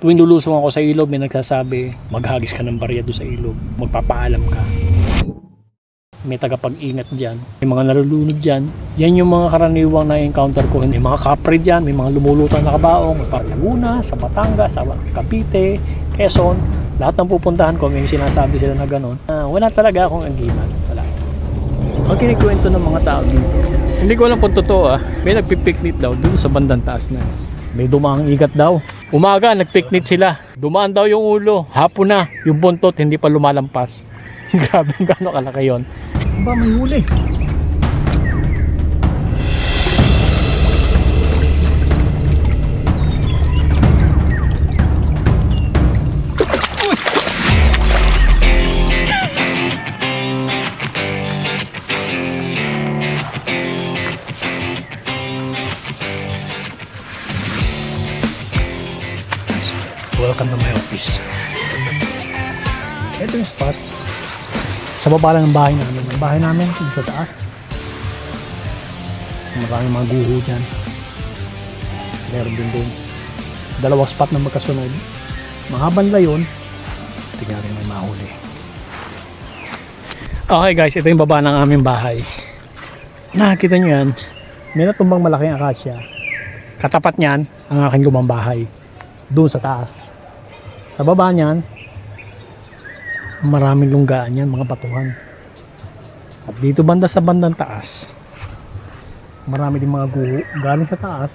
Tuwing lulusong ako sa ilog, may nagsasabi, maghagis ka ng barya doon sa ilog. Magpapaalam ka. May tagapag-ingat dyan. May mga nalulunod dyan. Yan yung mga karaniwang na-encounter ko. May mga kapre dyan, may mga lumulutang na kabaong. Magpapalaguna, sa Batangas, sa Cavite, Quezon. Lahat ng pupuntahan ko, may sinasabi sila na gano'n. Ah, wala talaga akong agiman. Wala. Ang kinikwento ng mga tao dito. Hindi ko alam kung totoo ah. May nagpipiknik daw dun sa bandang taas na. May dumaang igat daw. Umaga, nagpiknik sila. Dumaan daw yung ulo. Hapon na, yung buntot hindi pa lumalampas. Grabe gano'ng kalaki yun. Ba, may huli. Sa baba lang ng bahay namin. Ang bahay namin, dito sa taas. Maraming mga guho dyan. Meron din doon. Dalawang spot na magkasunod. Mahabang layon. Tingnan rin may mahuli. Okay guys, ito yung baba ng aming bahay. Nakakita nyo yan. May natumbang malaking akasya. Katapat niyan, ang aking lumang bahay. Doon sa taas. Sa baba niyan, maraming lunggaan yan, mga batuhan. At dito banda sa bandang taas, marami din mga guho galing sa taas.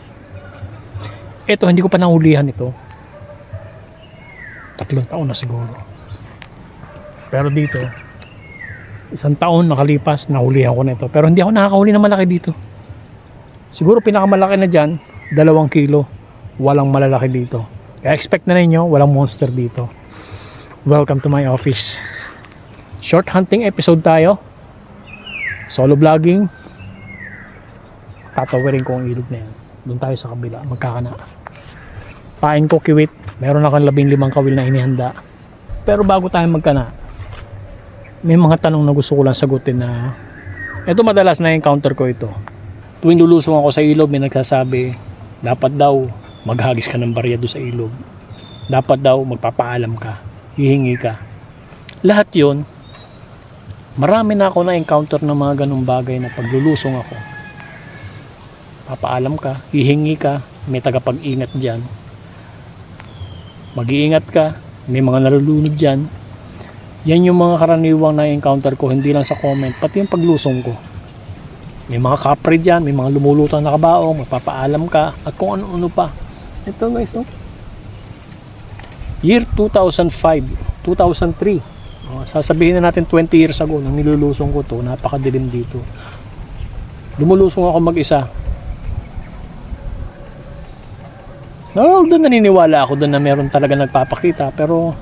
Ito, hindi ko pa nahulihan ito. Tatlong taon na siguro. Pero dito, isang taon nakalipas, nahulihan ko na ito. Pero hindi ako nakakahuli na malaki dito. Siguro pinakamalaki na dyan, dalawang kilo. Walang malalaki dito. Kaya expect na ninyo, walang monster dito. Welcome to my office. Short hunting episode tayo. Solo vlogging. Tatawirin ko ang ilog na yan. Doon tayo sa kabila, magkakana. Pain ko kiwit. Meron akong labing limang kawil na inihanda. Pero bago tayo magkana, may mga tanong na gusto ko lang sagutin na ito madalas na encounter ko ito. Tuwing lulusong ako sa ilog, may nagsasabi, dapat daw maghagis ka ng barya doon sa ilog. Dapat daw magpapaalam ka, hihingi ka. Lahat yon marami na ako na-encounter ng mga ganong bagay na paglulusong ako. Papaalam ka, hihingi ka, may tagapag-ingat dyan. Mag-iingat ka, may mga nalulunod dyan. Yan yung mga karaniwang na-encounter ko, hindi lang sa comment, pati yung paglusong ko. May mga kapre dyan, may mga lumulutang na kabaong, magpapaalam ka, at kung ano-ano pa. Ito guys, oh. Year 2005, 2003. Oh, sasabihin na natin 20 years ago nang nilulusong ko to, napakadilim dito. Lumulusong ako mag-isa. No, doon naniniwala ako doon na meron talaga nagpapakita pero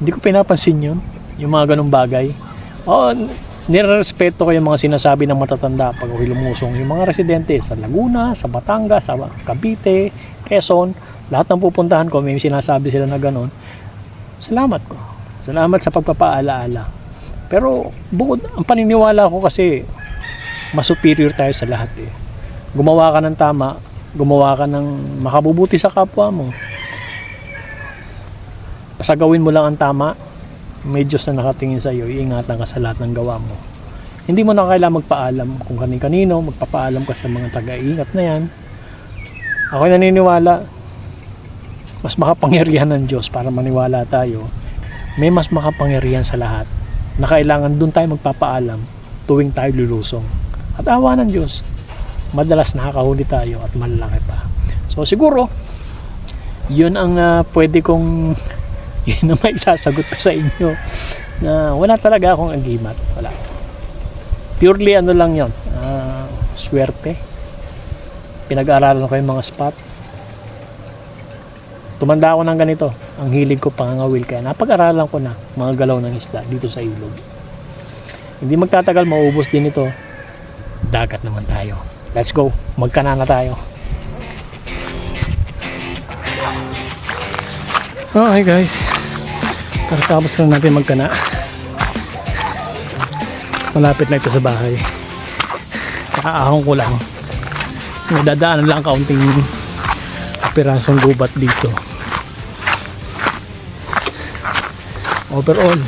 hindi ko pinapansin yun yung mga ganong bagay oh, nirerespeto ko yung mga sinasabi ng matatanda pag ako'y lumusong yung mga residente sa Laguna, sa Batangas, sa Cavite, Quezon lahat ng pupuntahan ko may sinasabi sila na ganon salamat ko. Salamat sa pagpapaalaala. Pero bukod ang paniniwala ko kasi mas superior tayo sa lahat eh. Gumawa ka ng tama gumawa ka ng makabubuti sa kapwa mo. Gawin mo lang ang tama may Diyos na nakatingin sa iyo iingatan ka sa lahat ng gawa mo. Hindi mo na kailangan magpaalam kung kanin-kanino magpapaalam ka sa mga taga-ingat na yan. Ako naniniwala mas makapangyarihan ng Diyos para maniwala tayo may mas makapangyarihan sa lahat na kailangan doon tayo magpapaalam tuwing tayo lulusong at awa ng Diyos madalas nakakahuli tayo at malalaki pa. So siguro, yun ang ah, pwede kong yun ang may sasagot ko sa inyo na wala talaga akong agimat. Wala. Purely ano lang yon ah, swerte. Pinag-aaralan ko yung mga spot. Tumanda ako ng ganito. Ang hilig ko pangangawil kaya napag-aralan ko na mga galaw ng isda dito sa ilog. Hindi magtatagal maubos din ito. Dagat naman tayo. Let's go. Magkana na tayo. Okay guys. Karatapos lang natin magkana. Malapit na ito sa bahay. Kakaahon ko lang. May dadaanan lang kaunting pirasong gubat dito. Overall,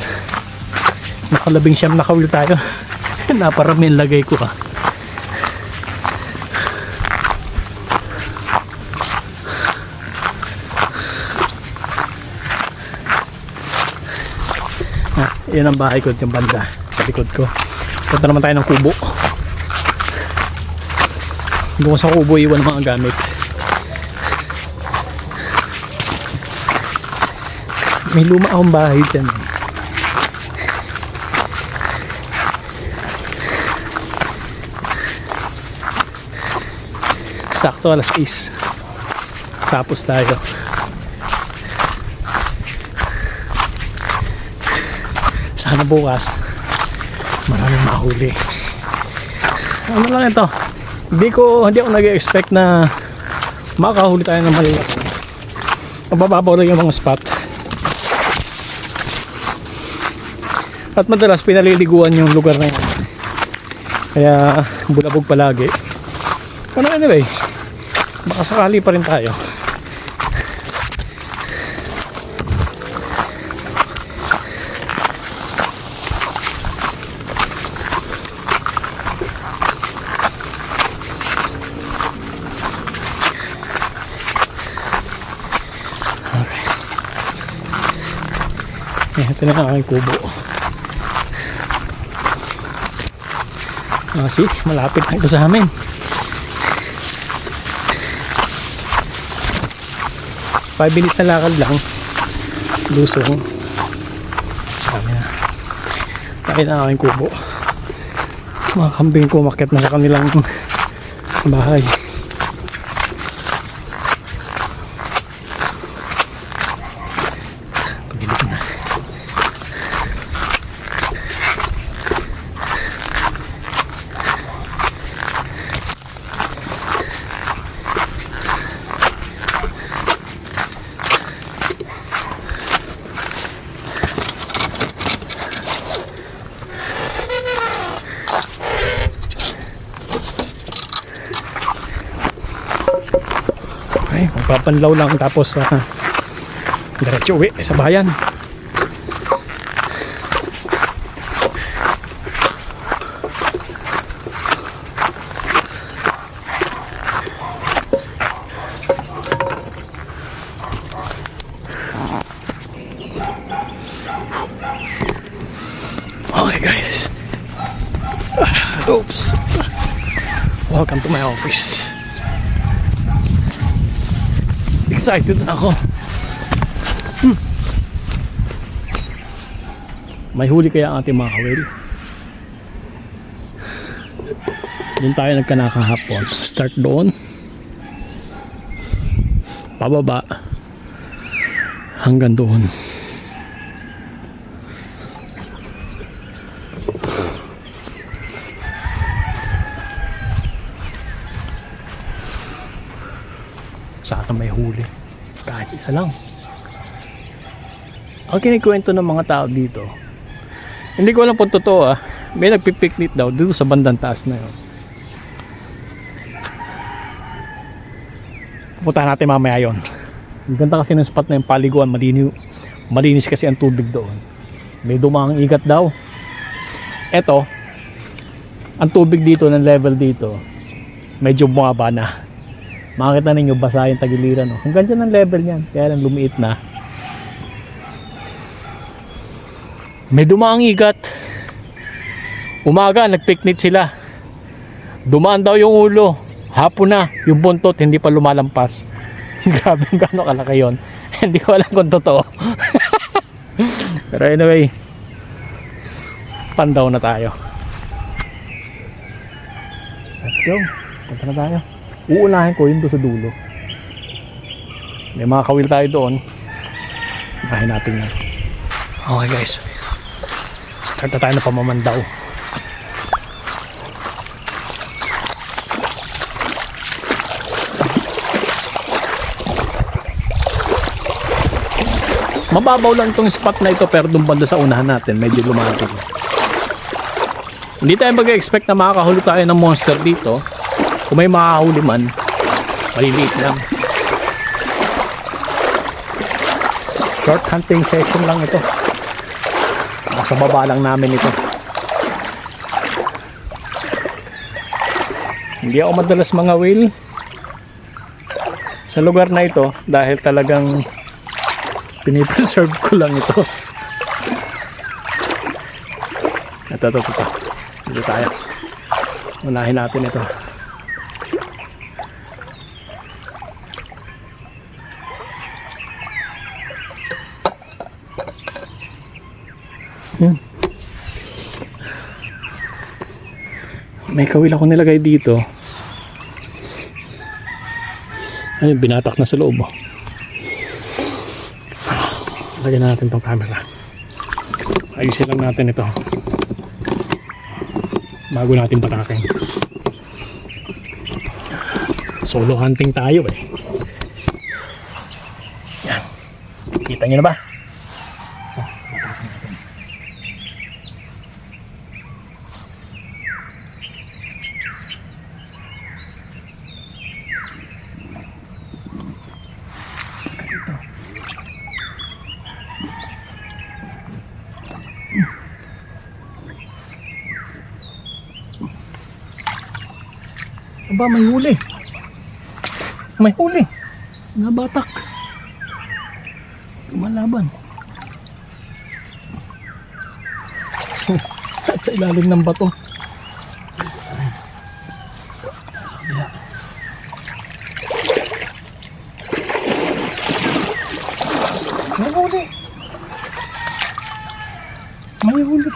nakalabing siyam na kawil tayo. Naparami ang lagay ko ah. Ah, yan ang bahay ko yung banda sa likod ko. Punta naman tayo ng kubo. Doon sa kubo iwan mga gamit. May luma akong bahay dyan. Sakto alas is. Tapos tayo. Sana bukas maraming mahuli. Ano lang ito? Hindi ko hindi ako nag-expect na makahuli tayo ng malalaki. Mabababaw lang yung mga spot. At madalas pinaliliguan yung lugar na yun. Kaya bulabog palagi. Ano anyway, baka sakali pa rin tayo. Eh, ito na ang aking kubo. Ah, see, malapit na ito sa amin. Minutes na lakad lang. Lusong. Sa kanya. Tayo na aking kubo. Mga kambing ko umakyat na sa kanilang bahay. Pagilip na. Magpapanlaw lang tapos uh, diretso uwi sa bayan. Guys. Ah, Oops. Welcome to my office. Excited na ako. Hmm. May huli kaya ang ating mga kawil. Doon tayo nagkanakahapon. Start doon. Pababa. Hanggang doon. Sana may huli. Kahit isa lang. Ang kinikwento ng mga tao dito, hindi ko alam kung totoo ah, may nagpipiknik daw dito sa bandang taas na yun. Pupunta natin mamaya yon. Ang ganda kasi ng spot na yung paliguan, maliniw, malinis kasi ang tubig doon. May dumang igat daw. Eto, ang tubig dito, ng level dito, medyo bumaba na makikita ninyo basa yung tagiliran no? hanggang dyan ang level niyan. Kaya lang lumiit na. May dumaang igat umaga nagpiknik sila. Dumaan daw yung ulo. Hapon na yung buntot hindi pa lumalampas. Grabe gaano kalaki yun. Hindi ko alam kung totoo. Pero anyway pandaw na tayo. Let's go. Punta na tayo uunahin ko yun doon sa dulo. May mga kawil tayo doon. Unahin natin yan. Okay guys. Start na tayo na pamamandaw. Mababaw lang itong spot na ito pero doon banda sa unahan natin medyo lumating. Hindi tayo mag-expect na makakahuli tayo ng monster dito kung may makahuli man maliliit lang Short hunting session lang ito. Nasa baba lang namin ito. Hindi ako madalas mga whale sa lugar na ito dahil talagang pinipreserve ko lang ito. Ito, ito, ito. ito. Dito tayo. Unahin natin ito. Yan. May kawil ako nilagay dito. Ayun, binatak na sa loob. oh. Lagyan na natin tong camera. Ayusin lang natin ito. Bago natin patakin. Solo hunting tayo eh. Yan. Kita nyo na ba? Aba, may huli. May huli. Nabatak. Lumalaban. Sa ilalim ng bato. Sa kabila. May huli. May huli.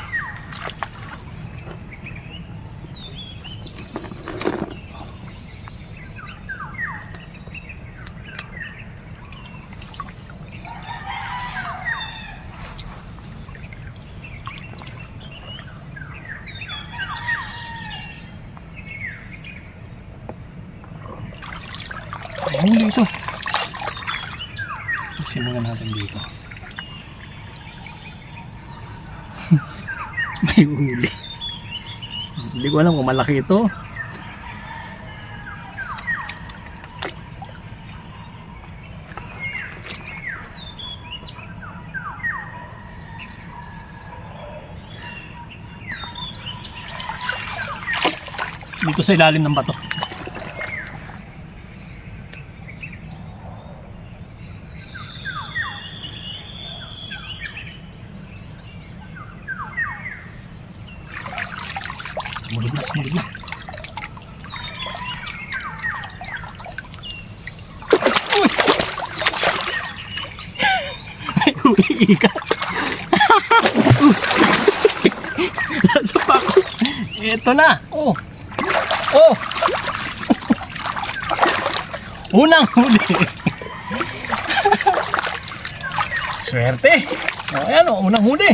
May huli ito. Simulan natin dito. May huli. Hindi ko alam kung malaki ito. Dito sa ilalim ng bato. Huli ika. Nasa pa ako. Ito na. Oh. Oh. Unang huli. Swerte. Oh, ayan oh, unang huli.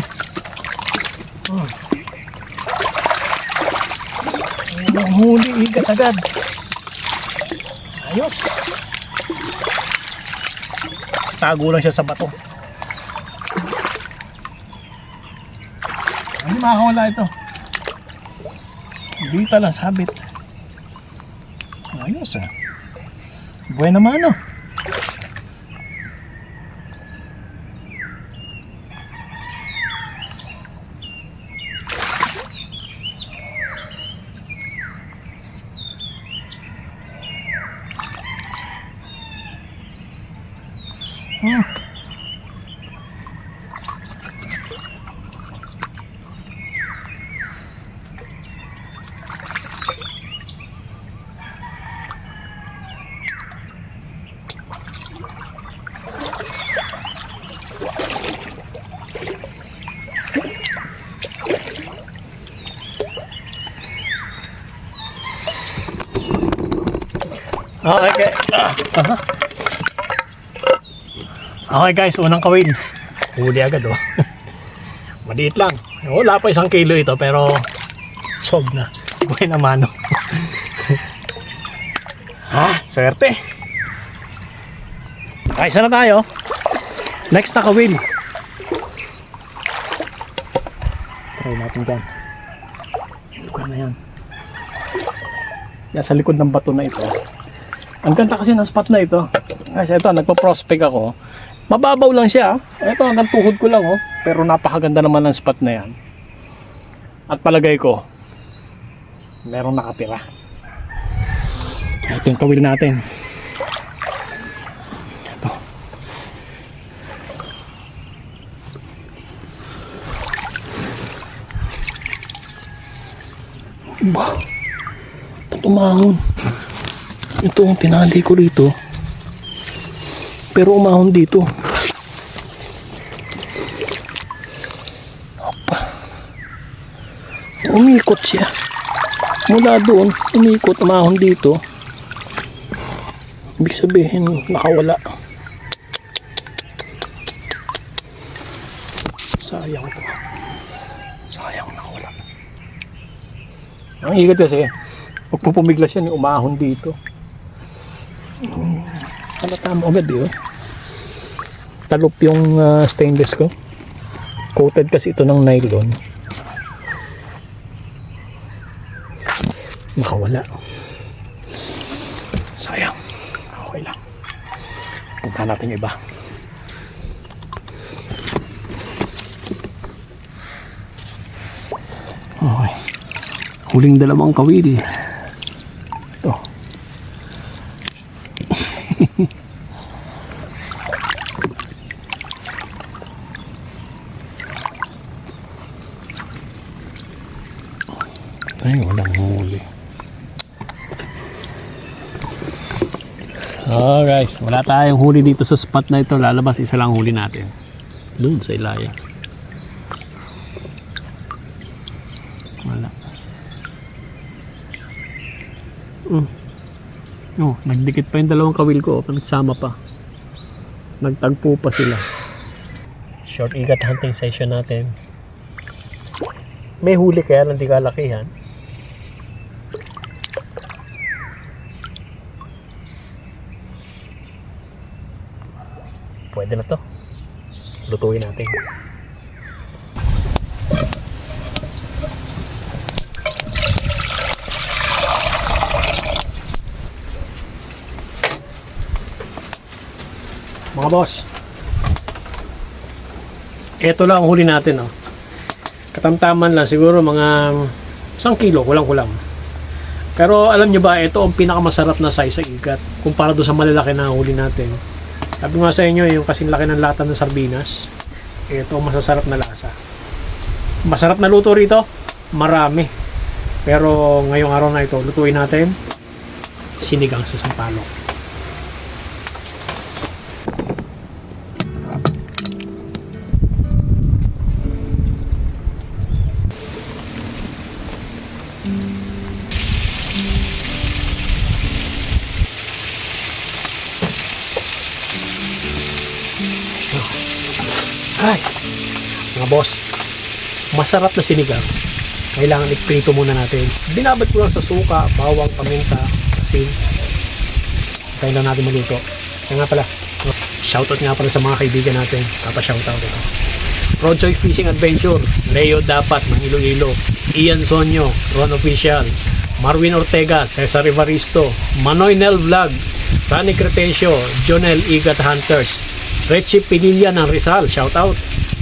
Oh. Unang huli, igat agad. Ayos. Tago lang siya sa bato. Makakawala ito. Dito lang sabit. Ayos ah. Buhay naman ano. Okay. Okay guys, unang kawin. Huli agad oh. Maliit lang. Wala pa isang kilo ito pero sob na. Buhay na mano. ah, swerte. Okay, isa na tayo. Next na kawil. Try natin dyan. Lugar na yan. Yan sa likod ng bato na ito. Ang ganda kasi ng spot na ito. Kasi ito, nagpo-prospect ako. Mababaw lang siya. ah. Ito, hanggang tuhod ko lang oh. Pero napakaganda naman ng spot na yan. At palagay ko, merong nakatira. Ito yung kawil natin. Ito. Ba? Ba't umahon? Ito ang tinali ko rito. Pero umahon dito. Opa. Umikot siya. Mula doon, umikot, umahon dito. Ibig sabihin, nakawala. Sayang to. Sayang nakawala. Ang higat kasi, pag pupumiglas yan, umahon dito. Halata mo agad yun. Talop yung ah, stainless ko. Coated kasi ito ng nylon. Nakawala. Sayang. Okay lang. Punta natin iba. Okay. Huling dalawang kawil. Ito. Ay, walang huli. Oh guys, wala tayong huli dito sa spot na ito. Lalabas isa lang huli natin. Doon sa ilaya. Oh, nagdikit pa yung dalawang kawil ko. Nagsama pa. Nagtagpo pa sila. Short ikat hunting session natin. May huli kaya lang di kalakihan. Pwede na to. Lutuin natin. Mga boss. Ito lang ang huli natin, oh. Katamtaman lang siguro mga isang kilo, kulang-kulang. Pero alam nyo ba, ito ang pinakamasarap na size sa ikat kumpara doon sa malalaki na huli natin. Sabi nga sa inyo, yung kasing laki ng lata ng sardinas, ito ang masasarap na lasa. Masarap na luto rito, marami. Pero ngayong araw na ito, lutuin natin sinigang sa sampalok. Masarap na sinigang. Kailangan iprito muna natin. Binabad ko lang sa suka, bawang, paminta, asin. Lang natin maluto. Kaya nga pala, shoutout nga pala sa mga kaibigan natin. Papa-shoutout ito. Projoy Fishing Adventure, Leo Dapat ng Iloilo, Ian Sonyo, Ron Official, Marwin Ortega, Cesar Evaristo, Manoy Nel Vlog, Sunny Cretensio, Jonel Igat Hunters, Richie Pinilla ng Rizal, shout out.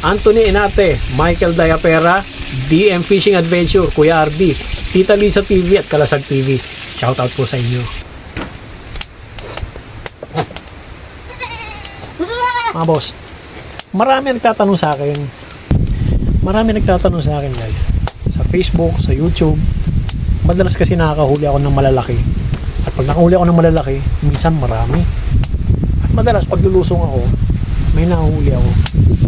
Anthony Inate, Michael Diapera, DM Fishing Adventure, Kuya RD, Tita Lisa TV at Kalasag TV. Shout out po sa inyo. Mga boss, marami nagtatanong sa akin. Marami nagtatanong sa akin guys. Sa Facebook, sa YouTube. Madalas kasi nakakahuli ako ng malalaki. At pag nakahuli ako ng malalaki, minsan marami. At madalas pag lulusong ako, may nahuli ako.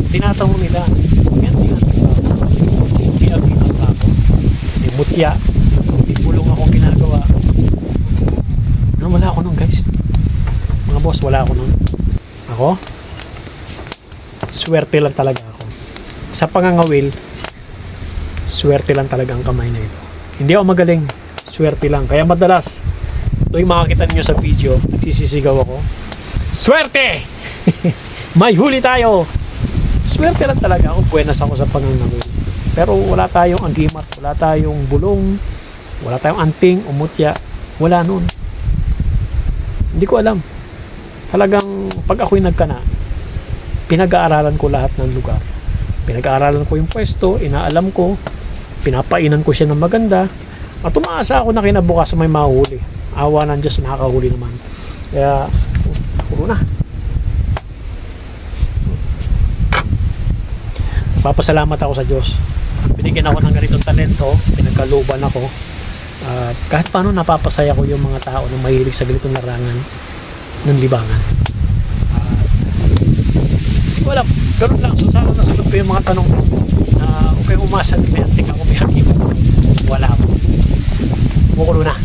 Tinatanong nila, yan tinatanong ako. Hindi ako tinatanong. May mutya. May bulong akong ginagawa. Ano, wala ako nun guys. Mga boss, wala ako nun. Ako? Swerte lang talaga ako. Sa pangangawil, swerte lang talaga ang kamay na ito. Hindi ako magaling. Swerte lang. Kaya madalas, tuwing makakita niyo sa video, nagsisisigaw ako. Swerte! May huli tayo! Swerte lang talaga ako. Buenas ako sa pangangawil. Pero wala tayong agimat, wala tayong bulong, wala tayong anting, umutya. Wala nun. Hindi ko alam. Talagang pag ako'y nagkana, pinag-aaralan ko lahat ng lugar. Pinag-aaralan ko yung pwesto, inaalam ko, pinapainan ko siya ng maganda, at umaasa ako na kinabukas may mahuli. Awa ng Diyos, nakakahuli naman. Kaya, puro na. Papasalamat ako sa Diyos. Binigyan ako ng ganitong talento, pinagkaluban ako. At kahit paano napapasaya ko yung mga tao na mahilig sa ganitong larangan ng libangan. At wala, ganun lang. So sana nasagot ko yung mga tanong ninyo na huwag kayong umasa may antik ako, may hakim. Wala ako. Kumukulo na.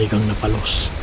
Sinigang na palos. Hmm.